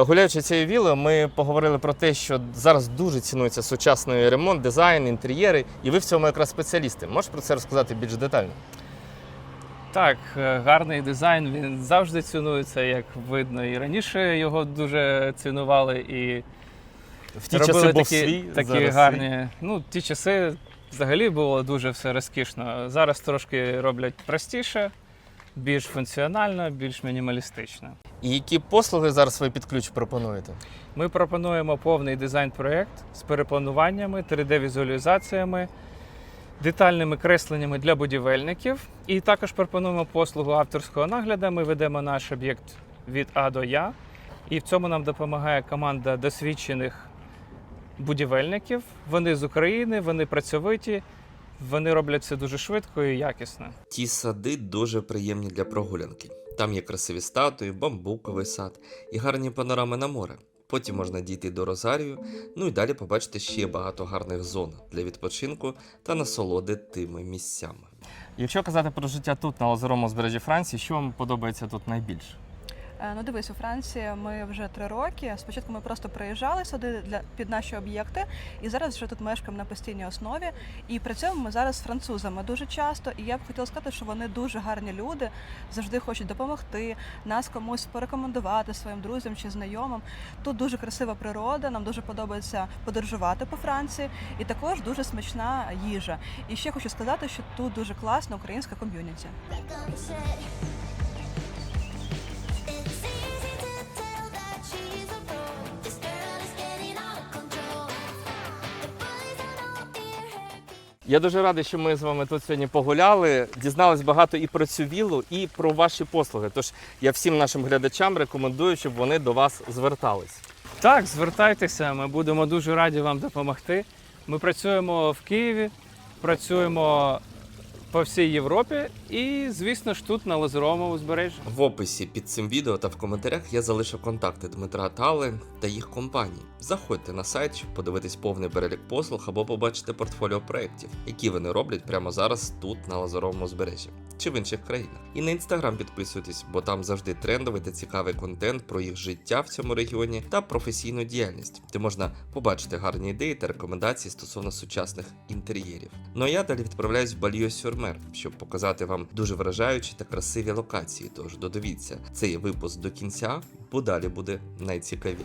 Гуляючи цією вілою, ми поговорили про те, що зараз дуже цінується сучасний ремонт, дизайн, інтер'єри, і ви в цьому якраз спеціалісти. Можеш про це розказати більш детально? Так, е, гарний дизайн він завжди цінується, як видно. І раніше його дуже цінували і В ті робили часи був такі, свій, такі зараз гарні. Ну, ті часи взагалі було дуже все розкішно. Зараз трошки роблять простіше, більш функціонально, більш мінімалістично. І які послуги зараз ви під ключ пропонуєте? Ми пропонуємо повний дизайн-проєкт з переплануваннями, 3D-візуалізаціями, детальними кресленнями для будівельників. І також пропонуємо послугу авторського нагляду. Ми ведемо наш об'єкт від А до Я. І в цьому нам допомагає команда досвідчених будівельників. Вони з України, вони працьовиті, вони роблять це дуже швидко і якісно. Ті сади дуже приємні для прогулянки. Там є красиві статуї, бамбуковий сад і гарні панорами на море. Потім можна дійти до Розарію, ну і далі побачити ще багато гарних зон для відпочинку та насолоди тими місцями. Якщо казати про життя тут, на озерому збережжі Франції, що вам подобається тут найбільше? Е, Ну, дивись, у Франції ми вже три роки. Спочатку ми просто приїжджали сюди для під наші об'єкти, і зараз вже тут мешкаємо на постійній основі. І працюємо ми зараз з французами дуже часто. І я б хотіла сказати, що вони дуже гарні люди, завжди хочуть допомогти, нас комусь порекомендувати своїм друзям чи знайомим. Тут дуже красива природа, нам дуже подобається подорожувати по Франції, і також дуже смачна їжа. І ще хочу сказати, що тут дуже класна українська ком'юніті. Я дуже радий, що ми з вами тут сьогодні погуляли. Дізнались багато і про цю віллу, і про ваші послуги. Тож я всім нашим глядачам рекомендую, щоб вони до вас звертались. Так, звертайтеся, ми будемо дуже раді вам допомогти. Ми працюємо в Києві, працюємо по всій Європі і, звісно ж, тут на Лазуровому узбережжі. В описі під цим відео та в коментарях я залишив контакти Дмитра Тали та їх компаній. Заходьте на сайт, щоб подивитись повний перелік послуг або побачити портфоліо проєктів, які вони роблять прямо зараз тут, на Лазуровому узбережжі чи в інших країнах. І на інстаграм підписуйтесь, бо там завжди трендовий та цікавий контент про їх життя в цьому регіоні та професійну діяльність, де можна побачити гарні ідеї та рекомендації стосовно сучасних інтер'єрів. Ну а я далі відправляюсь в Бальйо Сюрмер, щоб показати вам дуже вражаючі та красиві локації. Тож додивіться цей випуск до кінця, бо далі буде найцікавіше.